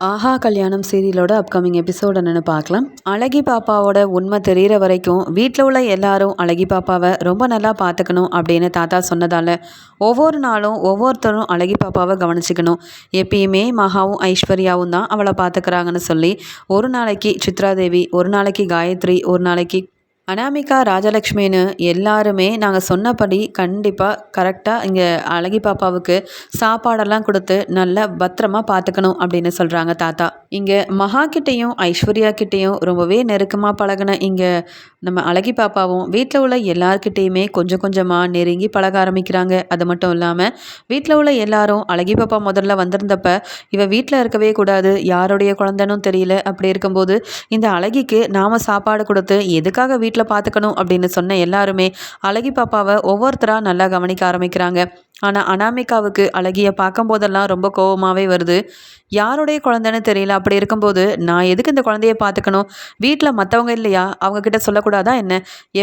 ஆஹா கல்யாணம் சீரியலோட upcoming episode என்னென்னு பார்க்கலாம். அழகி பாப்பாவோட உண்மை தெரிகிற வரைக்கும் வீட்டில் உள்ள எல்லாரும் அழகி பாப்பாவை ரொம்ப நல்லா பார்த்துக்கணும் அப்படின்னு தாத்தா சொன்னதால் ஒவ்வொரு நாளும் ஒவ்வொருத்தரும் அழகி பாப்பாவை கவனிச்சிக்கணும். எப்பயுமே மகாவும் ஐஸ்வர்யாவும் தான் அவளை பார்த்துக்கிறாங்கன்னு சொல்லி ஒரு நாளைக்கு சித்ராதேவி ஒரு நாளைக்கு காயத்ரி ஒரு நாளைக்கு அனாமிகா ராஜலக்ஷ்மின்னு எல்லாருமே நாங்கள் சொன்னபடி கண்டிப்பாக கரெக்டாக இங்கே அழகி பாப்பாவுக்கு சாப்பாடெல்லாம் கொடுத்து நல்லா பத்திரமா பார்த்துக்கணும் அப்படின்னு சொல்கிறாங்க தாத்தா. இங்கே மகா கிட்டேயும் ஐஸ்வர்யா கிட்டேயும் ரொம்பவே நெருக்கமாக பழகின இங்கே நம்ம அழகி பாப்பாவும் வீட்டில் உள்ள எல்லார்கிட்டேயுமே கொஞ்சம் கொஞ்சமாக நெருங்கி பழக ஆரம்பிக்கிறாங்க. அது மட்டும் இல்லாமல் வீட்டில் உள்ள எல்லாரும் அழகி பாப்பா முதல்ல வந்திருந்தப்ப இவ வீட்டில் இருக்கவே கூடாது யாருடைய குழந்தைன்னு தெரியல. அப்படி இருக்கும்போது இந்த அழகிக்கு நாம் சாப்பாடு கொடுத்து எதுக்காக வீட்டில் வீட்டில் பார்த்துக்கணும் அப்படின்னு சொன்ன எல்லாருமே அழகி பாப்பாவை ஒவ்வொருத்தராக நல்லா கவனிக்க ஆரம்பிக்கிறாங்க. ஆனால் அனாமிகாவுக்கு அழகிய பார்க்கும் போதெல்லாம் ரொம்ப கோபமாகவே வருது. யாருடைய குழந்தைன்னு தெரியல. அப்படி இருக்கும்போது நான் எதுக்கு இந்த குழந்தைய பார்த்துக்கணும் வீட்டில் மற்றவங்க இல்லையா? அவங்கக்கிட்ட சொல்லக்கூடாதா என்ன?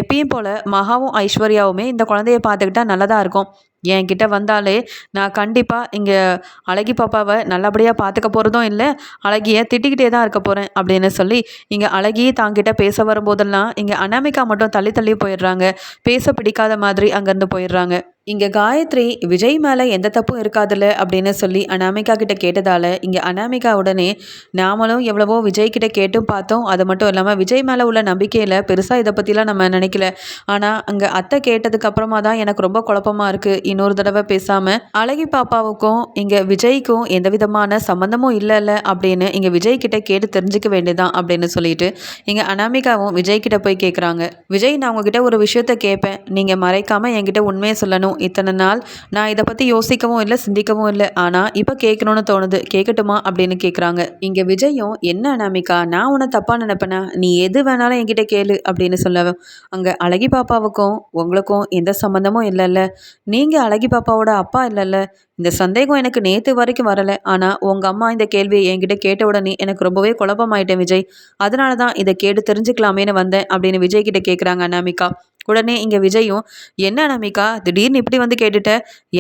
எப்பயும் போல் மகாவும் ஐஸ்வர்யாவுமே இந்த குழந்தைய பார்த்துக்கிட்டா நல்லதாக இருக்கும். என்கிட்ட வந்தாலே நான் கண்டிப்பாக இங்கே அழகி பாப்பாவை நல்லபடியாக பார்த்துக்க போகிறதும் இல்லை அழகியை திட்டிக்கிட்டே தான் இருக்க போகிறேன் அப்படின்னு சொல்லி இங்கே அழகி தாங்கிட்ட பேச வரும்போதெல்லாம் இங்கே அனாமிகா மட்டும் தள்ளி தள்ளி போயிடுறாங்க. பேச பிடிக்காத மாதிரி அங்கேருந்து போயிடுறாங்க. இங்கே காயத்ரி விஜய் மேலே எந்த தப்பும் இருக்காதுல்ல அப்படின்னு சொல்லி அனாமிகா கிட்ட கேட்டதால் இங்கே அனாமிகா உடனே நாமளும் எவ்வளவோ விஜய் கிட்ட கேட்டும் பார்த்தோம். அது மட்டும் இல்லாமல் விஜய் மேலே உள்ள நம்பிக்கையில் பெருசாக இதை பற்றிலாம் நம்ம நினைக்கல. ஆனால் அங்கே அத்தை கேட்டதுக்கு அப்புறமா தான் எனக்கு ரொம்ப குழப்பமாக இருக்குது இன்னொரு தடவை பேசாமல் அழகி பாப்பாவுக்கும் இங்கே விஜய்க்கும் எந்த விதமான சம்மந்தமும் இல்லைல்ல அப்படின்னு இங்கே விஜய் கிட்ட கேட்டு தெரிஞ்சுக்க வேண்டியதான் அப்படின்னு சொல்லிட்டு இங்கே அனாமிகாவும் விஜய் கிட்ட போய் கேட்குறாங்க விஜய் நான் உங்ககிட்ட ஒரு விஷயத்த கேட்பேன் நீங்கள் மறைக்காமல் என்கிட்ட உண்மையை சொல்லணும். இத்தனை நாள். நான் இதை பற்றி யோசிக்கவும் இல்லை சிந்திக்கவும் இல்லை. ஆனால் இப்போ கேட்கணும்னு தோணுது. கேட்கட்டுமா அப்படின்னு கேட்குறாங்க இங்கே விஜயும் என்ன அனாமிகா? நான் உன்னை தப்பாக நினைப்பேனா? நீ எது வேணாலும் என்கிட்ட கேளு அப்படின்னு சொல்ல அங்கே அழகி பாப்பாவுக்கும் உங்களுக்கும் எந்த சம்மந்தமும் இல்லைல்ல. நீங்கள் அழகி பாப்பாவோட அப்பா இல்லைல்ல. இந்த சந்தேகம் எனக்கு நேற்று வரைக்கும் வரலை. ஆனால் உங்கள் அம்மா இந்த கேள்வியை என்கிட்ட கேட்ட உடனே எனக்கு ரொம்பவே குழப்பமாயிட்டேன் விஜய். அதனால தான் இதை கேட்டு தெரிஞ்சுக்கலாமேன்னு வந்தேன் அப்படின்னு விஜய் கிட்ட கேட்குறாங்க அனாமிகா. உடனே இங்கே விஜயும் என்ன நமிகா திடீர்னு இப்படி வந்து கேட்டுட்ட?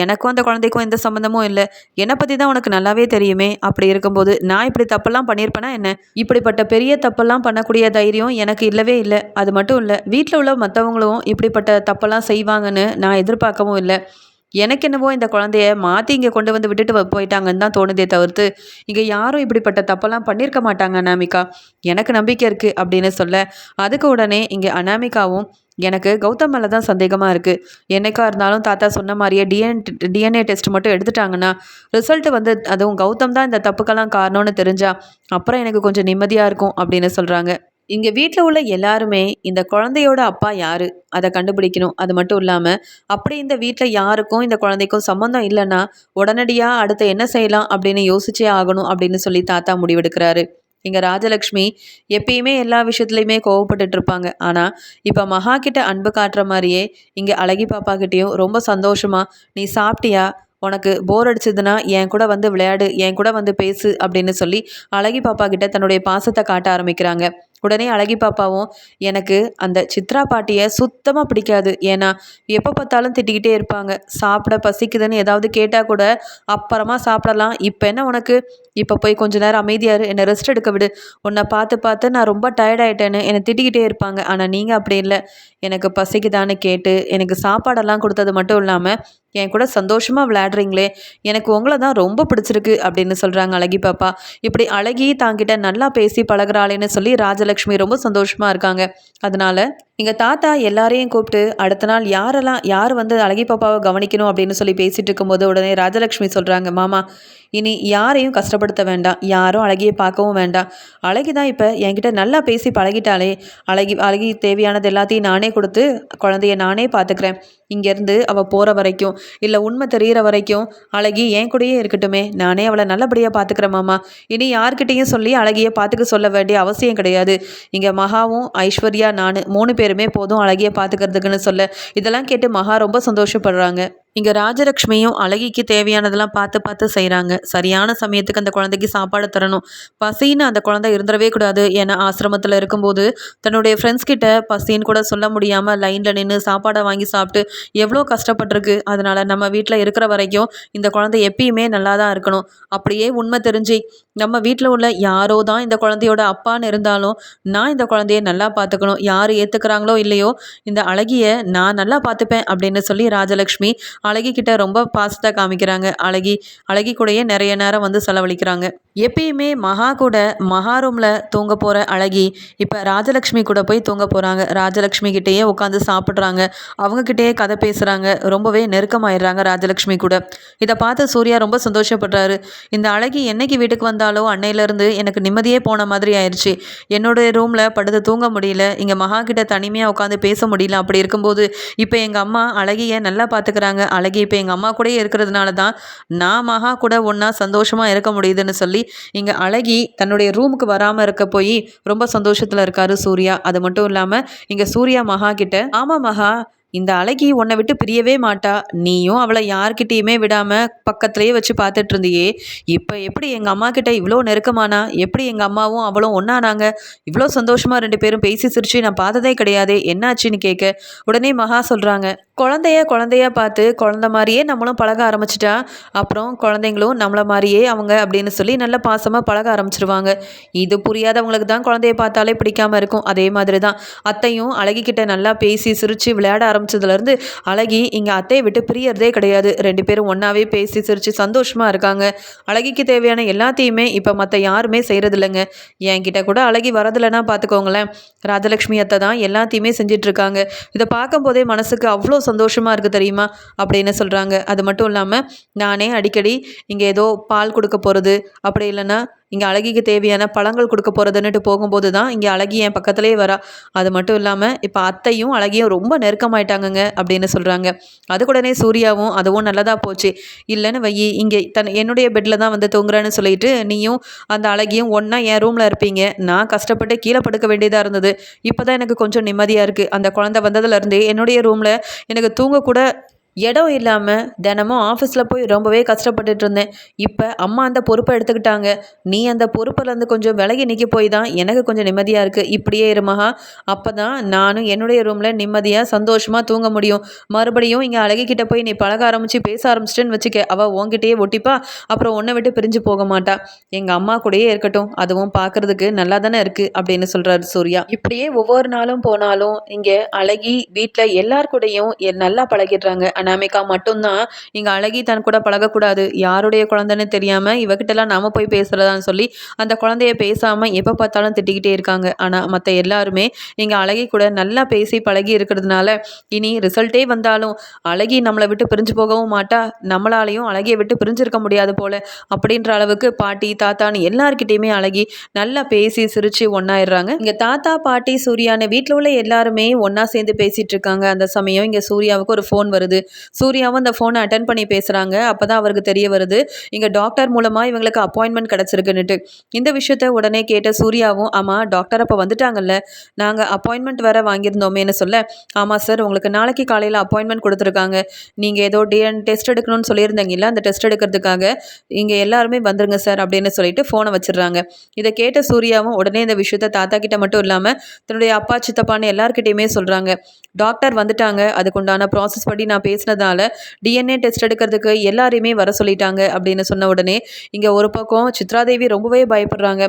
எனக்கும் அந்த குழந்தைக்கும் எந்த சம்மந்தமும் இல்லை. என்னை பற்றி தான் உனக்கு நல்லாவே தெரியுமே. அப்படி இருக்கும்போது நான் இப்படி தப்பெல்லாம் பண்ணியிருப்பேனா என்ன? இப்படிப்பட்ட பெரிய தப்பெல்லாம் பண்ணக்கூடிய தைரியம் எனக்கு இல்லவே இல்லை. அது மட்டும் இல்லை வீட்டில் உள்ள மற்றவங்களும் இப்படிப்பட்ட தப்பெல்லாம் செய்வாங்கன்னு நான் எதிர்பார்க்கவும் இல்லை. எனக்கு என்னவோ இந்த குழந்தைய மாற்றி இங்கே கொண்டு வந்து விட்டுட்டு போயிட்டாங்கன்னு தான் தோணுதே தவிர்த்து இங்கே யாரும் இப்படிப்பட்ட தப்பெல்லாம் பண்ணியிருக்க மாட்டாங்க அனாமிகா எனக்கு நம்பிக்கை இருக்குது அப்படின்னு சொல்ல அதுக்கு உடனே இங்கே அனாமிகாவும் எனக்கு கௌதம் மேலே தான் சந்தேகமாக இருக்குது என்னைக்கா இருந்தாலும் தாத்தா சொன்ன மாதிரியே டிஎன் டிஎன்ஏ டெஸ்ட் மட்டும் எடுத்துட்டாங்கன்னா ரிசல்ட் வந்து அதுவும் கௌதம் தான் இந்த தப்புக்கெல்லாம் காரணம்னு தெரிஞ்சா அப்புறம் எனக்கு கொஞ்சம் நிம்மதியாக இருக்கும் அப்படின்னு சொல்கிறாங்க இங்கே வீட்டில் உள்ள எல்லாருமே இந்த குழந்தையோட அப்பா யார்? அதை கண்டுபிடிக்கணும். அது மட்டும் இல்லாமல் அப்படி இந்த வீட்டில் யாருக்கும் இந்த குழந்தைக்கும் சம்மந்தம் இல்லைன்னா உடனடியாக அடுத்து என்ன செய்யலாம் அப்படின்னு யோசிச்சே ஆகணும் அப்படின்னு சொல்லி தாத்தா முடிவெடுக்கிறாரு. இங்கே ராஜலக்ஷ்மி எப்பயுமே எல்லா விஷயத்துலையுமே கோவப்பட்டுட்டு இருப்பாங்க ஆனால் இப்போ மகா கிட்ட அன்பு காட்டுற மாதிரியே இங்கே அழகி பாப்பா கிட்டேயும் ரொம்ப சந்தோஷமாக நீ சாப்பிட்டியா? உனக்கு போர் அடிச்சதுன்னா என் கூட வந்து விளையாடு என் கூட வந்து பேசு அப்படின்னு சொல்லி அழகி பாப்பா கிட்ட தன்னுடைய பாசத்தை காட்ட ஆரம்பிக்கிறாங்க. உடனே அழகி பாப்பாவும் எனக்கு அந்த சித்ரா பாட்டியை சுத்தமாக பிடிக்காது. ஏன்னா எப்போ பார்த்தாலும் திட்டிக்கிட்டே இருப்பாங்க. சாப்பிட பசிக்குதுன்னு ஏதாவது கேட்டால் கூட அப்புறமா சாப்பிடலாம். இப்போ என்ன உனக்கு? இப்போ போய் கொஞ்ச நேரம் அமைதியாரு. என்னை ரெஸ்ட் எடுக்க விடு. உன்னை பார்த்து பார்த்து நான் ரொம்ப டயர்டாயிட்டேன்னு என்னை திட்டிக்கிட்டே இருப்பாங்க. ஆனால் நீங்கள் அப்படி இல்லை. எனக்கு பசிக்குதான்னு கேட்டு எனக்கு சாப்பாடெல்லாம் கொடுத்தது மட்டும் இல்லாமல் என் கூட சந்தோஷமாக விளையாடுறீங்களே. எனக்கு உங்களை தான் ரொம்ப பிடிச்சிருக்கு அப்படின்னு சொல்கிறாங்க அழகி பாப்பா. இப்படி அழகி தாங்கிட்ட நல்லா பேசி பழகிறாளேன்னு சொல்லி ராஜலக்ஷ்மி ரொம்ப சந்தோஷமாக இருக்காங்க. அதனால் எங்கள் தாத்தா எல்லாரையும் கூப்பிட்டு அடுத்த நாள் யாரெல்லாம் யார் வந்து அழகி பாப்பாவை கவனிக்கணும்? அப்படின்னு சொல்லி பேசிகிட்டு இருக்கும்போது உடனே ராஜலக்ஷ்மி சொல்கிறாங்க மாமா இனி யாரையும் கஷ்டப்படுத்த வேண்டாம். யாரும் அழகியை பார்க்கவும் வேண்டாம். அழகி தான் இப்போ என்கிட்ட நல்லா பேசி பழகிட்டாலே அழகி அழகி தேவையானது எல்லாத்தையும் நானே கொடுத்து குழந்தைய நானே பார்த்துக்கிறேன். இங்கேருந்து அவள் போகிற வரைக்கும் இல்லை உண்மை தெரிகிற வரைக்கும் அழகி என் கூடயே இருக்கட்டுமே. நானே அவளை நல்லபடியாக பார்த்துக்கிறேன் மாமா. இனி யார்கிட்டையும் சொல்லி அழகியை பார்த்துக்க சொல்ல வேண்டிய அவசியம் கிடையாது. இங்கே மகாவும் ஐஸ்வர்யா நான் மூணு பேருமே போதும் அழகியை பார்த்துக்கிறதுக்குன்னு சொல்ல. இதெல்லாம் கேட்டு மகா ரொம்ப சந்தோஷப்படுறாங்க. இங்கே ராஜலக்ஷ்மியும் அழகிக்கு தேவையானதெல்லாம் பார்த்து பார்த்து செய்கிறாங்க சரியான சமயத்துக்கு அந்த குழந்தைக்கு சாப்பாடு தரணும். பசின்னு அந்த குழந்தை இருந்துடவே கூடாது. ஏன்னா ஆசிரமத்தில் இருக்கும்போது தன்னுடைய ஃப்ரெண்ட்ஸ் கிட்ட பசின்னு கூட சொல்ல முடியாமல் லைனில் நின்று சாப்பாடை வாங்கி சாப்பிட்டு எவ்வளோ கஷ்டப்பட்டிருக்கு. அதனால் நம்ம வீட்டில் இருக்கிற வரைக்கும் இந்த குழந்தை எப்பயுமே நல்லா தான் இருக்கணும். அப்படியே உண்மை தெரிஞ்சு நம்ம வீட்டில் உள்ள யாரோ தான் இந்த குழந்தையோட அப்பான்னு இருந்தாலும் நான் இந்த குழந்தைய நல்லா பார்த்துக்கணும். யார் ஏற்றுக்கிறாங்களோ இல்லையோ இந்த அழகிய நான் நல்லா பார்த்துப்பேன் அப்படின்னு சொல்லி ராஜலக்ஷ்மி அழகி கிட்ட ரொம்ப பாசத்தை காமிக்கிறாங்க. அழகி அழகி கூடயே நிறைய நேரம் வந்து செலவழிக்கிறாங்க. எப்பயுமே மகா கூட மகா ரூமில் தூங்க போகிற அழகி இப்போ ராஜலக்ஷ்மி கூட போய் தூங்க போகிறாங்க ராஜலக்ஷ்மி கிட்டேயே உட்காந்து சாப்பிட்றாங்க. அவங்கக்கிட்டேயே கதை பேசுகிறாங்க ரொம்பவே நெருக்கமாயிடுறாங்க ராஜலக்ஷ்மி கூட. இதை பார்த்து சூர்யா ரொம்ப சந்தோஷப்படுறாரு. இந்த அழகி என்னைக்கு வீட்டுக்கு வந்தாலோ அன்னையிலேருந்து எனக்கு நிம்மதியே போன மாதிரி ஆயிடுச்சு என்னுடைய ரூமில் படுத்து தூங்க முடியல. இங்கே மகா கிட்ட தனிமையாக உட்காந்து பேச முடியல. அப்படி இருக்கும்போது இப்போ எங்கள் அம்மா அழகியை நல்லா பார்த்துக்கிறாங்க. அழகி இப்போ எங்கள் அம்மா கூடயே இருக்கிறதுனால தான் நான் மகா கூட ஒன்றா சந்தோஷமாக இருக்க முடியுதுன்னு சொல்லி இங்கே அழகி தன்னுடைய ரூமுக்கு வராமல் இருக்க போய் ரொம்ப சந்தோஷத்தில் இருக்காரு சூர்யா. அது மட்டும் இல்லாமல் இங்கே சூர்யா மகா கிட்ட ஆமாம் மகா இந்த அழகி உன்னை விட்டு பிரியவே மாட்டா. நீயும் அவளை யார்கிட்டேயுமே விடாமல் பக்கத்துலேயே வச்சு பார்த்துட்டு இருந்தியே. இப்போ எப்படி எங்கள் அம்மா கிட்ட இவ்வளோ நெருக்கமானா? எப்படி எங்கள் அம்மாவும் அவளும் ஒன்றானாங்க இவ்வளோ சந்தோஷமாக ரெண்டு பேரும் பேசி சிரிச்சு நான் பார்த்ததே கிடையாதே. என்னாச்சுன்னு கேட்க உடனே மகா சொல்கிறாங்க குழந்தைய குழந்தைய பார்த்து குழந்த மாதிரியே நம்மளும் பழக ஆரம்பிச்சிட்டா அப்புறம் குழந்தைங்களும் நம்மளை மாதிரியே அவங்க அப்படின்னு சொல்லி நல்ல பாசமாக பழக ஆரம்பிச்சிருவாங்க. இது புரியாதவங்களுக்கு தான் குழந்தைய பார்த்தாலே பிடிக்காம இருக்கும். அதே மாதிரி தான் அத்தையும் அழகிக்கிட்ட நல்லா பேசி சிரித்து விளையாட ஆரம்பிச்சதுலேருந்து அழகி இங்கே அத்தையை விட்டு பிரியறதே கிடையாது. ரெண்டு பேரும் ஒன்றாவே பேசி சிரித்து சந்தோஷமாக இருக்காங்க. அழகிக்கு தேவையான எல்லாத்தையுமே இப்போ மற்ற யாருமே செய்கிறதில்லைங்க என்கிட்ட கூட அழகி வரதில்லைன்னா பார்த்துக்கோங்களேன் ராஜலக்ஷ்மி அத்தை தான் எல்லாத்தையுமே செஞ்சிட்ருக்காங்க இதை பார்க்கும்போதே மனசுக்கு அவ்வளோ சந்தோஷமாக இருக்குது தெரியுமா? அப்படின்னு சொல்கிறாங்க அது மட்டும் இல்லாமல் நானே அடிக்கடி இங்கே ஏதோ பால் கொடுக்க போகிறது அப்படி இல்லைன்னா இங்கே அழகிக்கு தேவையான பழங்கள் கொடுக்க போகிறதுன்னுட்டு போகும்போது தான் இங்கே அழகி என் பக்கத்துலேயே வரா. அது மட்டும் இல்லாமல் இப்போ அத்தையும் அழகியும் ரொம்ப நெருக்கமாயிட்டாங்கங்க அப்படின்னு சொல்கிறாங்க அதுக்குடனே சூர்யாவும் அதுவும் நல்லதாக போச்சு. இல்லைன்னு வையி இங்கே தன் என்னுடைய பெட்டில் தான் வந்து தூங்குறேன்னு சொல்லிட்டு நீயும் அந்த அழகியும் ஒன்றா என் ரூமில் இருப்பீங்க. நான் கஷ்டப்பட்டு கீழே படுக்க வேண்டியதாக இருந்தது. இப்போ தான் எனக்கு கொஞ்சம் நிம்மதியாக இருக்குது அந்த குழந்தை வந்ததுலேருந்தே என்னுடைய ரூமில் எனக்கு தூங்கக்கூட இடம் இல்லாமல் தினமும் ஆஃபீஸில் போய் ரொம்பவே கஷ்டப்பட்டுட்டு இருந்தேன். இப்போ அம்மா அந்த பொறுப்பை எடுத்துக்கிட்டாங்க. நீ அந்த பொறுப்பிலேருந்து கொஞ்சம் விலகி நிற்க போய் தான் எனக்கு கொஞ்சம் நிம்மதியாக இருக்குது இப்படியே இருமகா அப்போ தான் நானும் என்னுடைய ரூமில் நிம்மதியாக சந்தோஷமாக தூங்க முடியும். மறுபடியும் இங்கே அழகிக்கிட்ட போய் நீ பழக ஆரம்பித்து பேச ஆரம்பிச்சிட்டேன்னு வச்சுக்க அவள் உங்ககிட்டயே ஒட்டிப்பா. அப்புறம் உன்னை விட்டு பிரிஞ்சு போக மாட்டா. எங்கள் அம்மா கூடயே இருக்கட்டும். அதுவும் பார்க்குறதுக்கு நல்லா தானே இருக்குது அப்படின்னு சொல்கிறாரு சூர்யா. இப்படியே ஒவ்வொரு நாளும் போனாலும் இங்கே அழகி வீட்டில் எல்லார் கூடயும் நல்லா பழகிடுறாங்க. அனாமிகா மட்டும்தான் இங்கே அழகி தன் கூட பழகக்கூடாது. யாருடைய குழந்தைன்னு தெரியாமல் இவகிட்டலாம் நாம் போய் பேசுகிறதான்னு சொல்லி அந்த குழந்தைய பேசாமல் எப்போ பார்த்தாலும் திட்டிக்கிட்டே இருக்காங்க. ஆனால் மற்ற எல்லாருமே இங்கே அழகி கூட நல்லா பேசி பழகி இருக்கிறதுனால இனி ரிசல்ட்டே வந்தாலும் அழகி நம்மளை விட்டு பிரிஞ்சு போகவும் மாட்டா. நம்மளாலையும் அழகியை விட்டு பிரிஞ்சிருக்க முடியாது போல அப்படின்ற அளவுக்கு பாட்டி தாத்தான்னு எல்லார்கிட்டேயுமே அழகி நல்லா பேசி சிரித்து ஒன்றாயிடுறாங்க இங்கே தாத்தா பாட்டி சூர்யான்னு வீட்டில் உள்ள எல்லாருமே ஒன்றா சேர்ந்து பேசிகிட்டு இருக்காங்க. அந்த சமயம் இங்கே சூர்யாவுக்கு ஒரு ஃபோன் வருது. சூர்யாவும் அந்த ஃபோனை அட்டன் பண்ணி பேசுகிறாங்க அப்போ தான் அவருக்கு தெரிய வருது. இங்கே டாக்டர் மூலமாக இவங்களுக்கு அப்பாயின்மெண்ட் கிடச்சிருக்குன்னுட்டு. இந்த விஷயத்த உடனே கேட்ட சூர்யாவும் ஆமாம் டாக்டர் அப்போ வந்துட்டாங்கல்ல. நாங்கள் அப்பாயின்மெண்ட் வேறு வாங்கியிருந்தோமேனு சொல்ல ஆமாம் சார் உங்களுக்கு நாளைக்கு காலையில் அப்பாயின்மெண்ட் கொடுத்துருக்காங்க. நீங்கள் ஏதோ டிஎன் டெஸ்ட் எடுக்கணும்னு சொல்லியிருந்தீங்கல்ல அந்த டெஸ்ட் எடுக்கிறதுக்காக. இங்கே எல்லாருமே வந்துருங்க சார் அப்படின்னு சொல்லிட்டு ஃபோனை வச்சிடுறாங்க. இதை கேட்ட சூர்யாவும் உடனே இந்த விஷயத்த தாத்தா கிட்ட மட்டும் இல்லாமல் தன்னுடைய அப்பா சித்தப்பான்னு எல்லாருக்கிட்டையுமே சொல்கிறாங்க டாக்டர் வந்துட்டாங்க. அதுக்குண்டான ப்ராசஸ் படி நான் பேச பேசினதால டிஎன்ஏ டெஸ்ட் எடுக்கிறதுக்கு எல்லாரையுமே வர சொல்லிட்டாங்க அப்படின்னு சொன்ன உடனே இங்கே ஒரு பக்கம் சித்ராதேவி ரொம்பவே பயப்படுறாங்க.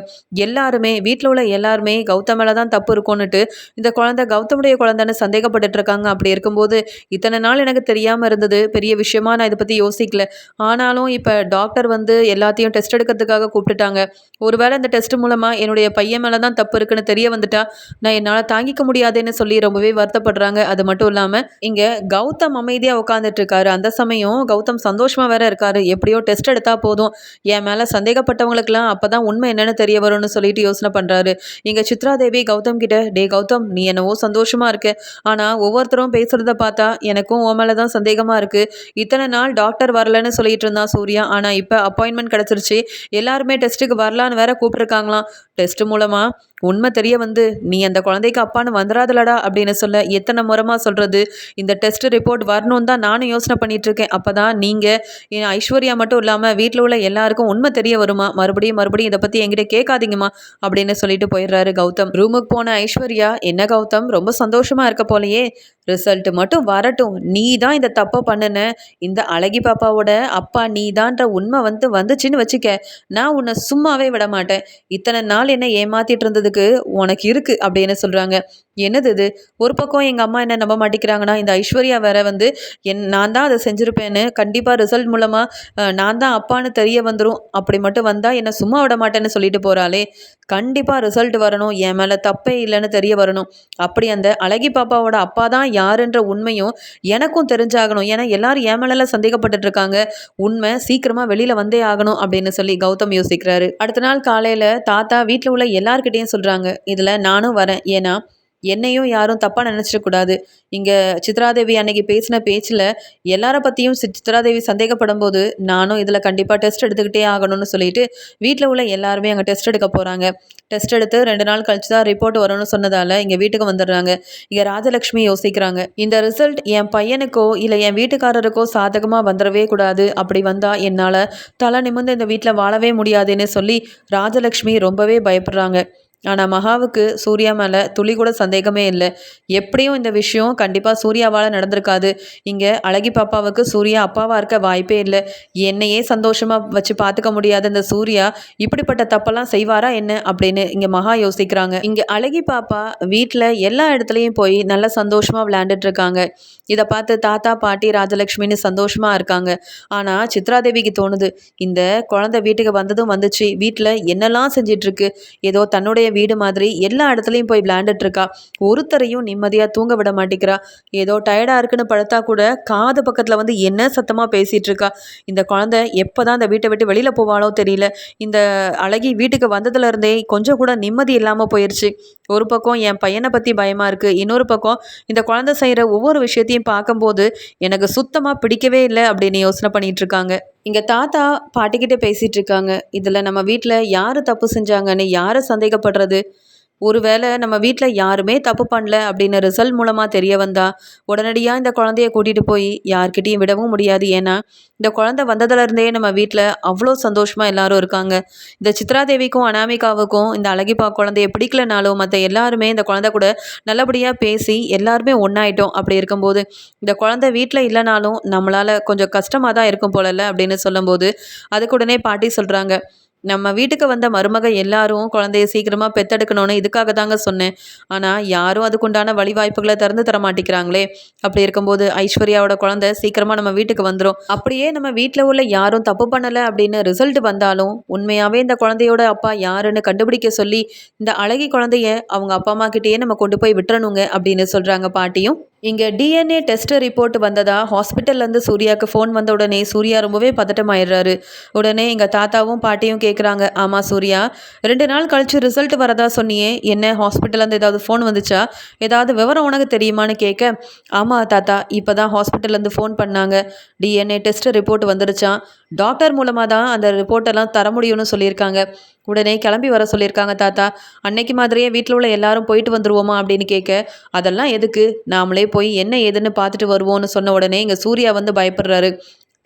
எல்லாருமே வீட்டில் உள்ள எல்லாருமே கௌதம் மேலே தான் தப்பு இருக்கும்னுட்டு இந்த குழந்தை கௌதமுடைய குழந்தைன்னு சந்தேகப்பட்டு இருக்காங்க. அப்படி இருக்கும்போது இத்தனை நாள் எனக்கு தெரியாமல் இருந்தது. பெரிய விஷயமா நான் இதை பற்றி யோசிக்கல. ஆனாலும் இப்போ டாக்டர் வந்து எல்லாத்தையும் டெஸ்ட் எடுக்கிறதுக்காக கூப்பிட்டுட்டாங்க. ஒருவேளை இந்த டெஸ்ட் மூலமாக என்னுடைய பையன் மேலே தான் தப்பு இருக்குன்னு தெரிய வந்துட்டா நான் என்னால் தாங்கிக்க முடியாதுன்னு சொல்லி ரொம்பவே வருத்தப்படுறாங்க. அது மட்டும் இல்லாமல் இங்கே கௌதம் அமைதியாக உட்காந்துட்டு இருக்காரு அந்த சமயம் கௌதம் சந்தோஷமாக வேற இருக்காரு. எப்படியோ டெஸ்ட் எடுத்தால் போதும். என் மேலே சந்தேகப்பட்டவங்களுக்குலாம் அப்போ தான் உண்மை என்னென்னு தெரிய வரும்னு சொல்லிட்டு யோசனை பண்ணுறாரு இங்கே சித்ரா தேவி கௌதம் கிட்ட டே கௌதம் நீ என்னவோ சந்தோஷமாக இருக்கு. ஆனால் ஒவ்வொருத்தரும் பேசுகிறத பார்த்தா எனக்கும் உன் மேலே தான் சந்தேகமாக இருக்குது இத்தனை நாள் டாக்டர் வரலன்னு சொல்லிட்டு இருந்தான் சூர்யா. ஆனால் இப்போ அப்பாயின்மெண்ட் கிடச்சிருச்சு. எல்லாருமே டெஸ்ட்டுக்கு வரலான்னு வேற கூப்பிட்ருக்காங்களாம் டெஸ்ட் மூலமாக உண்மை தெரிய வந்து நீ அந்த குழந்தைக்கு அப்பான்னு வந்துடாதலடா அப்படின்னு சொல்ல எத்தனை முறமாக சொல்கிறது இந்த டெஸ்ட் ரிப்போர்ட் வரணும் தான் நானும் யோசனை பண்ணிட்டு இருக்கேன் அப்போ தான் நீங்கள் ஐஸ்வர்யா மட்டும் இல்லாமல் வீட்டில் உள்ள எல்லாருக்கும் உண்மை தெரிய வருமா? மறுபடியும் மறுபடியும் இதை பற்றி என்கிட்ட கேட்காதீங்கம்மா அப்படின்னு சொல்லிட்டு போயிடுறாரு கௌதம். ரூமுக்கு போன ஐஸ்வர்யா என்ன கௌதம்? ரொம்ப சந்தோஷமாக இருக்க போலையே. ரிசல்ட் மட்டும் வரட்டும். நீ தான் இந்த தப்பை பண்ணுன. இந்த அழகி பாப்பாவோட அப்பா நீ தான்ற உண்மை வந்து வந்துச்சுன்னு வச்சுக்க. நான் உன்னை சும்மாவே விட மாட்டேன். இத்தனை நாள் என்ன ஏமாத்திட்டு இருந்ததுக்கு உனக்கு இருக்கு அப்படின்னு சொல்கிறாங்க என்னது இது? ஒரு பக்கம் எங்கள் அம்மா என்ன நம்ப மாட்டேங்கிறாங்கன்னா இந்த ஐஸ்வர்யா வேற வந்து என் நான் தான் அதை செஞ்சுருப்பேன்னு கண்டிப்பாக ரிசல்ட் மூலமாக நான் தான் அப்பான்னு தெரிய வந்துடும் அப்படி மட்டும் வந்தால் என்னை சும்மா விட மாட்டேன்னு சொல்லிட்டு போகிறாளே கண்டிப்பாக ரிசல்ட் வரணும். என் மேலே தப்பே இல்லைன்னு தெரிய வரணும். அப்படி அந்த அழகி பாப்பாவோட அப்பா தான் யாருன்ற உண்மையும் எனக்கும் தெரிஞ்சாகணும். ஏன்னா எல்லாரும் என் மேலெல்லாம் சந்தேகப்பட்டுட்டு இருக்காங்க. உண்மை சீக்கிரமாக வெளியில் வந்தே ஆகணும் அப்படின்னு சொல்லி கௌதம் யோசிக்கிறாரு. அடுத்த நாள் காலையில் தாத்தா வீட்டில் உள்ள எல்லார்கிட்டேயும் சொல்கிறாங்க இதில் நானும் வரேன். ஏன்னா என்னையும் யாரும் தப்பாக நினச்சிடக்கூடாது இங்கே சித்ராதேவி அன்னைக்கு பேசின பேச்சில் எல்லார பற்றியும் சித்ராதேவி சந்தேகப்படும் போது நானும் இதில் கண்டிப்பாக டெஸ்ட் எடுத்துக்கிட்டே ஆகணும்னு சொல்லிட்டு வீட்டில் உள்ள எல்லாருமே அங்கே டெஸ்ட் எடுக்க போகிறாங்க டெஸ்ட் எடுத்து ரெண்டு நாள் கழிச்சு தான் ரிப்போர்ட் வரும்னு சொன்னதால் இங்கே வீட்டுக்கு வந்துடுறாங்க. இங்கே ராஜலக்ஷ்மி யோசிக்கிறாங்க. இந்த ரிசல்ட் என் பையனுக்கோ இல்லை என் வீட்டுக்காரருக்கோ சாதகமாக வந்துடவே கூடாது. அப்படி வந்தால் என்னால் தலை நிமிர்ந்து இந்த வீட்டில் வாழவே முடியாதுன்னு சொல்லி ராஜலக்ஷ்மி ரொம்பவே பயப்படுறாங்க. ஆனால் மகாவுக்கு சூர்யா மேலே துளி கூட சந்தேகமே இல்லை. எப்படியும் இந்த விஷயம் கண்டிப்பாக சூர்யாவால் நடந்திருக்காது. இங்கே அழகி பாப்பாவுக்கு சூர்யா அப்பாவாக இருக்க வாய்ப்பே இல்லை. என்னையே சந்தோஷமாக வச்சு பார்த்துக்க முடியாத இந்த சூர்யா இப்படிப்பட்ட தப்பெல்லாம் செய்வாரா என்ன அப்படின்னு இங்கே மகா யோசிக்கிறாங்க. இங்கே அழகி பாப்பா வீட்டில் எல்லா இடத்துலையும் போய் நல்லா சந்தோஷமாக விளையாண்டுட்டு இருக்காங்க. இதை பார்த்து தாத்தா பாட்டி ராஜலக்ஷ்மின்னு சந்தோஷமாக இருக்காங்க. ஆனால் சித்ராதேவிக்கு தோணுது இந்த குழந்தை வீட்டுக்கு வந்ததும் வந்துச்சு வீட்டில் என்னெல்லாம் செஞ்சிட்ருக்கு ஏதோ தன்னுடைய வீடு மாதிரி எல்லா இடத்துலையும் போய் விளையாண்டுட்டு இருக்கா ஒருத்தரையும் நிம்மதியாக தூங்க விட மாட்டேங்கிறா. ஏதோ டயர்டாக இருக்குன்னு படுத்தா கூட காது பக்கத்தில் வந்து என்ன சத்தமாக பேசிகிட்டு இருக்கா இந்த குழந்தை எப்போ தான் இந்த வீட்டை விட்டு வெளியில் போவாளோ தெரியல. இந்த அழகி வீட்டுக்கு வந்ததுலேருந்தே கொஞ்சம் கூட நிம்மதி இல்லாமல் போயிடுச்சு ஒரு பக்கம் என் பையனை பற்றி பயமாக இருக்குது இன்னொரு பக்கம் இந்த குழந்தை செய்கிற ஒவ்வொரு விஷயத்தையும் பார்க்கும்போது எனக்கு சுத்தமாக பிடிக்கவே இல்லை அப்படின்னு யோசனை பண்ணிகிட்ருக்காங்க இங்கே தாத்தா பாட்டிக்கிட்ட பேசிகிட்டு இருக்காங்க. இதில் நம்ம வீட்டில் யார் தப்பு செஞ்சாங்கன்னு யாரை சந்தேகப்படுறது? ஒருவேளை நம்ம வீட்டில் யாருமே தப்பு பண்ணல அப்படின்னு ரிசல்ட் மூலமாக தெரிய வந்தா உடனடியாக இந்த குழந்தைய கூட்டிகிட்டு போய் யார்கிட்டையும் விடவும் முடியாது. ஏன்னா இந்த குழந்தை வந்ததுலேருந்தே நம்ம வீட்டில் அவ்வளோ சந்தோஷமாக எல்லாரும் இருக்காங்க. இந்த சித்ராதேவிக்கும் அனாமிகாவுக்கும் இந்த அழகிப்பா குழந்தைய பிடிக்கலனாலும் மற்ற எல்லாருமே இந்த குழந்தை கூட நல்லபடியாக பேசி எல்லாருமே ஒன்றாயிட்டோம் அப்படி இருக்கும்போது இந்த குழந்தை வீட்டில் இல்லைனாலும் நம்மளால் கொஞ்சம் கஷ்டமாக தான் இருக்கும் போலல்ல அப்படின்னு சொல்லும்போது அதுக்கு உடனே பாட்டி சொல்கிறாங்க நம்ம வீட்டுக்கு வந்த மருமக எல்லாரும் குழந்தைய சீக்கிரமாக பெத்தெடுக்கணும்னு இதுக்காக தாங்க சொன்னேன். ஆனால் யாரும் அதுக்குண்டான வழிவாய்ப்புகளை திறந்து தர மாட்டேங்கிறாங்களே. அப்படி இருக்கும்போது ஐஸ்வர்யாவோட குழந்தை சீக்கிரமாக நம்ம வீட்டுக்கு வந்துடும் அப்படியே நம்ம வீட்டில் உள்ள யாரும் தப்பு பண்ணலை அப்படின்னு ரிசல்ட் வந்தாலும் உண்மையாகவே இந்த குழந்தையோட அப்பா யாருன்னு கண்டுபிடிக்க சொல்லி இந்த அழகி குழந்தைய அவங்க அப்பா அம்மா கிட்டேயே நம்ம கொண்டு போய் விட்டுறணுங்க அப்படின்னு சொல்கிறாங்க பாட்டியும். இங்கே டிஎன்ஏ டெஸ்ட் ரிப்போர்ட் வந்ததா? ஹாஸ்பிட்டல்லேருந்து சூர்யாவுக்கு ஃபோன் வந்த உடனே சூர்யா ரொம்பவே பதட்டமாயிடுறாரு. உடனே எங்கள் தாத்தாவும் பாட்டியும் கேட்குறாங்க ஆமாம் சூர்யா ரெண்டு நாள் கழிச்சு ரிசல்ட் வரதா சொன்னியே என்ன ஹாஸ்பிட்டல்லேருந்து ஏதாவது ஃபோன் வந்துச்சா? ஏதாவது விவரம் உனக்கு தெரியுமான்னு கேட்க ஆமாம் தாத்தா இப்போ தான் ஹாஸ்பிட்டல்லேருந்து ஃபோன் பண்ணாங்க. டிஎன்ஏ டெஸ்ட் ரிப்போர்ட் வந்துருச்சான் டாக்டர் மூலமாக தான் அந்த ரிப்போர்ட்டெல்லாம் தர முடியும்னு சொல்லியிருக்காங்க. உடனே கிளம்பி வர சொல்லியிருக்காங்க தாத்தா. அன்னைக்கு மாதிரியே வீட்டில் உள்ள எல்லாரும் போயிட்டு வந்துருவோமா அப்படின்னு கேட்க அதெல்லாம் எதுக்கு? நாமளே போய் என்ன ஏதுன்னு பார்த்துட்டு வருவோம்னு சொன்ன உடனே இங்கே சூர்யா வந்து பயப்படுறாரு.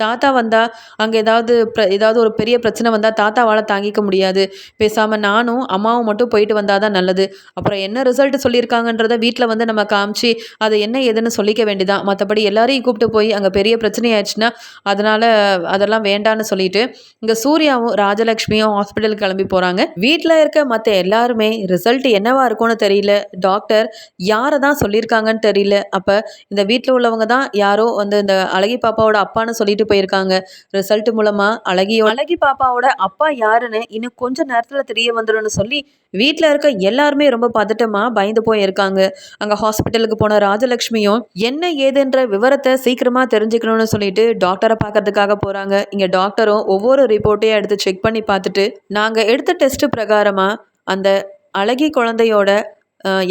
தாத்தா வந்தால் அங்கே ஏதாவது ப்ர ஏதாவது ஒரு பெரிய பிரச்சனை வந்தால் தாத்தாவால் தாங்கிக்க முடியாது. பேசாமல் நானும் அம்மாவும் மட்டும் போயிட்டு வந்தால் தான் நல்லது. அப்புறம் என்ன ரிசல்ட் சொல்லியிருக்காங்கன்றத வீட்டில் வந்து நம்ம காமிச்சு அதை என்ன ஏதுன்னு சொல்லிக்க வேண்டியதான் மற்றபடி எல்லாரையும் கூப்பிட்டு போய் அங்கே பெரிய பிரச்சனை ஆயிடுச்சுன்னா அதனால் அதெல்லாம் வேண்டான்னு சொல்லிட்டு இங்கே சூர்யாவும் ராஜலக்ஷ்மியும் ஹாஸ்பிட்டலுக்கு கிளம்பி போகிறாங்க வீட்டில் இருக்க மற்ற எல்லாருமே ரிசல்ட் என்னவா இருக்கும்னு தெரியல. டாக்டர் யாரை தான் சொல்லியிருக்காங்கன்னு தெரியல. அப்போ இந்த வீட்டில் உள்ளவங்க தான் யாரோ வந்து இந்த அழகி பாப்பாவோட அப்பான்னு சொல்லிட்டு போயிருக்காங்க. ரிசல்ட் மூலமா அழகியோ அழகி பாப்பாவோட அப்பா யாருன்னு இன்னும் கொஞ்ச நேரத்துல தெரிய வந்துடும்னு சொல்லி வீட்டில் இருக்க எல்லாருமே ரொம்ப பதட்டமா பயந்து போயிருக்காங்க. அங்க ஹாஸ்பிட்டலுக்கு போன ராஜலட்சுமியும் என்ன ஏதுன்ற விவரத்தை சீக்கிரமா தெரிஞ்சுக்கணும்னு சொல்லிட்டு டாக்டரை பார்க்கறதுக்காக போறாங்க. இங்க டாக்டரும் ஒவ்வொரு ரிப்போர்ட்டையும் எடுத்து செக் பண்ணி பார்த்துட்டு நாங்க எடுத்த டெஸ்ட் பிரகாரமா அந்த அழகி குழந்தையோட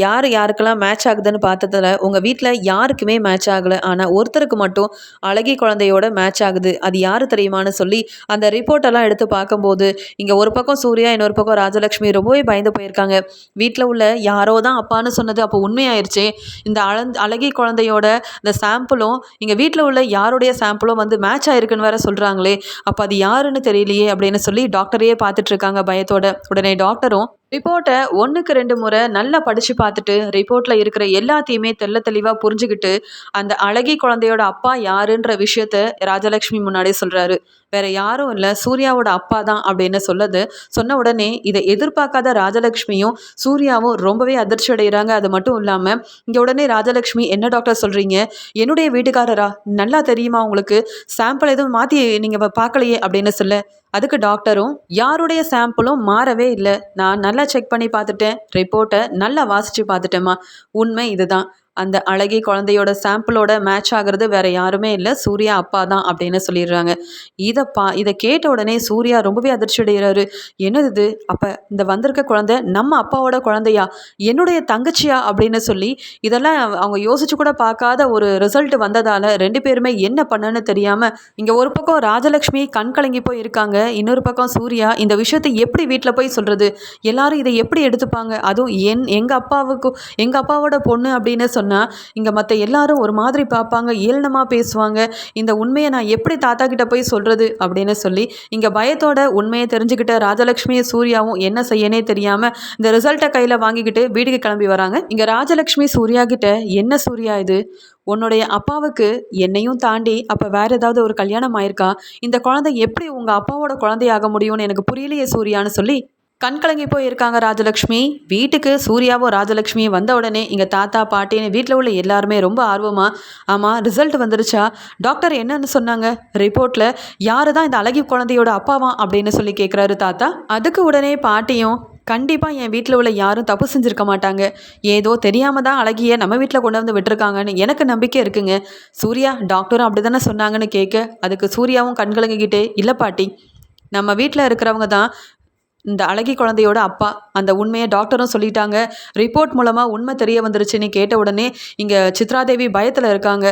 யார் யாருக்கெல்லாம் மேட்ச் ஆகுதுன்னு பார்த்ததுல உங்கள் வீட்டில் யாருக்குமே மேட்ச் ஆகலை. ஆனால் ஒருத்தருக்கு மட்டும் அழகி குழந்தையோட மேட்ச் ஆகுது. அது யார் தெரியுமான்னு சொல்லி அந்த ரிப்போர்ட்டெல்லாம் எடுத்து பார்க்கும்போது இங்கே ஒரு பக்கம் சூர்யா இன்னொரு பக்கம் ராஜலக்ஷ்மி ரொம்பவே பயந்து போயிருக்காங்க. வீட்டில் உள்ள யாரோ தான் அப்பான்னு சொன்னது அப்போ உண்மையாயிருச்சு. இந்த அழந் அழகி குழந்தையோட இந்த சாம்பிளும் இங்கே வீட்டில் உள்ள யாருடைய சாம்பிளும் வந்து மேட்ச் ஆயிருக்குன்னு வேற சொல்கிறாங்களே அப்போ அது யாருன்னு தெரியலையே அப்படின்னு சொல்லி டாக்டரையே பார்த்துட்ருக்காங்க பயத்தோட. உடனே டாக்டரும் ரிப்போர்ட்டை ஒன்றுக்கு ரெண்டு முறை நல்லா படித்து பார்த்துட்டு ரிப்போர்ட்டில் இருக்கிற எல்லாத்தையுமே தெள்ள தெளிவாக புரிஞ்சுக்கிட்டு அந்த அழகி குழந்தையோட அப்பா யாருன்ற விஷயத்த ராஜலக்ஷ்மி முன்னாடியே சொல்கிறாரு வேற யாரும் இல்லை சூர்யாவோட அப்பா தான் அப்படின்னு சொல்லுது. சொன்ன உடனே இதை எதிர்பார்க்காத ராஜலக்ஷ்மியும் சூர்யாவும் ரொம்பவே அதிர்ச்சி அடைகிறாங்க அது மட்டும் இல்லாமல் இங்கே உடனே ராஜலக்ஷ்மி என்ன டாக்டர் சொல்கிறீங்க என்னுடைய வீட்டுக்காரரா? நல்லா தெரியுமா உங்களுக்கு? சாம்பிள் எதுவும் மாற்றி நீங்கள் பார்க்கலையே? அப்படின்னு சொல்ல அதுக்கு டாக்டரும் யாருடைய சாம்பிளும் மாறவே இல்லை. நான் நல்லா செக் பண்ணி பார்த்துட்டேன். ரிப்போர்ட்டை நல்லா வாசித்து பார்த்துட்டேம்மா. உண்மை இதுதான். அந்த அழகி குழந்தையோட சாம்பிளோட மேட்ச் ஆகிறது வேற யாருமே இல்லை. சூர்யா அப்பா தான் அப்படின்னு சொல்லிடுறாங்க. இதை பா இதை கேட்ட உடனே சூர்யா ரொம்பவே அதிர்ச்சி அடைகிறாரு. என்னது இது? அப்போ இந்த வந்திருக்க குழந்தை நம்ம அப்பாவோட குழந்தையா? என்னுடைய தங்கச்சியா? அப்படின்னு சொல்லி இதெல்லாம் அவங்க யோசிச்சு கூட பார்க்காத ஒரு ரிசல்ட் வந்ததால் ரெண்டு பேருமே என்ன பண்ணுன்னு தெரியாமல் இங்கே ஒரு பக்கம் ராஜலக்ஷ்மி கண் கலங்கி போய் இருக்காங்க. இன்னொரு பக்கம் சூர்யா இந்த விஷயத்தை எப்படி வீட்டில் போய் சொல்கிறது எல்லாரும் இதை எப்படி எடுத்துப்பாங்க? அதுவும் என் எங்கள் அப்பாவுக்கு எங்கள் அப்பாவோட பொண்ணு அப்படின்னு சொன்னால் இங்கே மற்ற எல்லாரும் ஒரு மாதிரி பார்ப்பாங்க ஏளனமாக பேசுவாங்க. இந்த உண்மையை நான் எப்படி தாத்தா கிட்ட போய் சொல்கிறது அப்படின்னு சொல்லி இங்கே பயத்தோட உண்மையை தெரிஞ்சுக்கிட்ட ராஜலக்ஷ்மியை சூர்யாவும் என்ன செய்யனே தெரியாமல் இந்த ரிசல்ட்டை கையில் வாங்கிக்கிட்டு வீட்டுக்கு கிளம்பி வராங்க. இங்கே ராஜலக்ஷ்மி சூர்யா கிட்ட என்ன சூர்யா இது? உன்னுடைய அப்பாவுக்கு என்னையும் தாண்டி அப்போ வேற ஏதாவது ஒரு கல்யாணம் ஆயிருக்கா? இந்த குழந்தை எப்படி உங்கள் அப்பாவோட குழந்தையாக முடியும்னு எனக்கு புரியலையே சூர்யான்னு சொல்லி கண் கலங்கி போயிருக்காங்க ராஜலக்ஷ்மி. வீட்டுக்கு சூர்யாவும் ராஜலக்ஷ்மியும் வந்த உடனே இங்கே தாத்தா பாட்டின்னு வீட்டில் உள்ள எல்லாருமே ரொம்ப ஆர்வமாக ஆமாம் ரிசல்ட் வந்துருச்சா? டாக்டர் என்னன்னு சொன்னாங்க. ரிப்போர்ட்டில் யாரு தான் இந்த அழகி குழந்தையோட அப்பாவா? அப்படின்னு சொல்லி கேட்குறாரு தாத்தா. அதுக்கு உடனே பாட்டியும் கண்டிப்பாக என் வீட்டில் உள்ள யாரும் தப்பு செஞ்சுருக்க மாட்டாங்க. ஏதோ தெரியாமல் தான் அழகிய நம்ம வீட்டில் கொண்டு வந்து விட்டுருக்காங்கன்னு எனக்கு நம்பிக்கை இருக்குங்க. சூர்யா டாக்டரும் அப்படி தானே சொன்னாங்கன்னு கேட்க அதுக்கு சூர்யாவும் கண்கலங்கிக்கிட்டே இல்லை பாட்டி நம்ம வீட்டில் இருக்கிறவங்க தான் இந்த அழகி குழந்தையோட அப்பா அந்த உண்மையை டாக்டரும் சொல்லிட்டாங்க. ரிப்போர்ட் மூலமாக உண்மை தெரிய வந்துருச்சுன்னு கேட்ட உடனே இங்கே சித்ராதேவி பயத்தில் இருக்காங்க.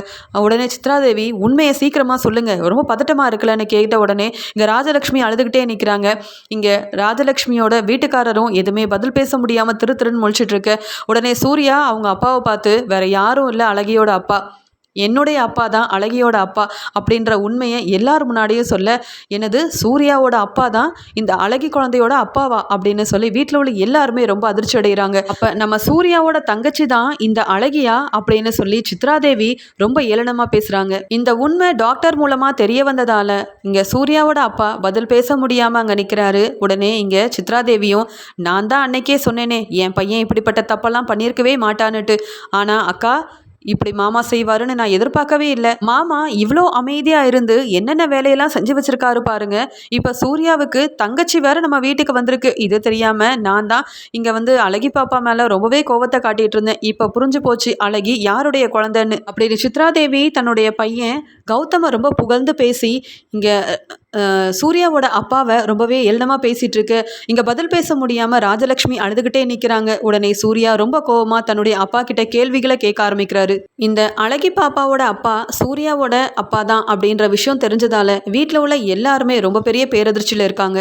உடனே சித்ராதேவி உண்மையை சீக்கிரமாக சொல்லுங்கள் ரொம்ப பதட்டமாக இருக்கலன்னு கேட்ட உடனே இங்கே ராஜலக்ஷ்மி அழுதுகிட்டே நிற்கிறாங்க இங்கே ராஜலக்ஷ்மியோட வீட்டுக்காரரும் எதுவுமே பதில் பேச முடியாமல் திரு திருன்னு முழிச்சிட்ருக்கு உடனே சூர்யா அவங்க அப்பாவை பார்த்து வேற யாரும் இல்லை அழகியோட அப்பா. என்னுடைய அப்பா தான் அழகியோட அப்பா அப்படின்ற உண்மையை எல்லார் முன்னாடியும் சொல்ல எனது சூர்யாவோட அப்பா தான் இந்த அழகி குழந்தையோட அப்பாவா? அப்படின்னு சொல்லி வீட்டில் உள்ள எல்லாருமே ரொம்ப அதிர்ச்சி அடைகிறாங்க அப்போ நம்ம சூர்யாவோட தங்கச்சி தான் இந்த அழகியா அப்படின்னு சொல்லி சித்ராதேவி ரொம்ப ஏளனமாக பேசுகிறாங்க இந்த உண்மை டாக்டர் மூலமாக தெரிய வந்ததால் இங்கே சூர்யாவோட அப்பா பதில் பேச முடியாமல் அங்கே நிற்கிறாரு உடனே இங்கே சித்ராதேவியும் நான் தான் அன்னைக்கே சொன்னேனே என் பையன் இப்படிப்பட்ட தப்பெல்லாம் பண்ணியிருக்கவே மாட்டான்னுட்டு. ஆனால் அக்கா இப்படி மாமா செய்வாருன்னு நான் எதிர்பார்க்கவே இல்லை. மாமா இவ்வளோ அமைதியாக இருந்து என்னென்ன வேலையெல்லாம் செஞ்சு வச்சிருக்காரு பாருங்க. இப்போ சூர்யாவுக்கு தங்கச்சி வேற நம்ம வீட்டுக்கு வந்திருக்கு. இது தெரியாம நான் தான் இங்கே வந்து அழகி பாப்பா மேலே ரொம்பவே கோவத்தை காட்டிட்டு இருந்தேன். இப்போ புரிஞ்சு போச்சு அழகி யாருடைய குழந்தைன்னு. அப்படின்னு சித்ராதேவி தன்னுடைய பையன் கௌதம ரொம்ப புகழ்ந்து பேசி இங்கே சூர்யாவோட அப்பாவை ரொம்பவே ஏளனமாக பேசிகிட்டு இருக்கு இங்கே பதில் பேச முடியாமல் ராஜலக்ஷ்மி அழுதுகிட்டே நிற்கிறாங்க உடனே சூர்யா ரொம்ப கோவமாக தன்னுடைய அப்பா கிட்ட கேள்விகளை கேட்க ஆரம்பிக்கிறாரு. இந்த அழகி பாப்பாவோட அப்பா சூர்யாவோட அப்பா தான் அப்படின்ற விஷயம் தெரிஞ்சதால வீட்டில் உள்ள எல்லாருமே ரொம்ப பெரிய பேரதிர்ச்சியில் இருக்காங்க.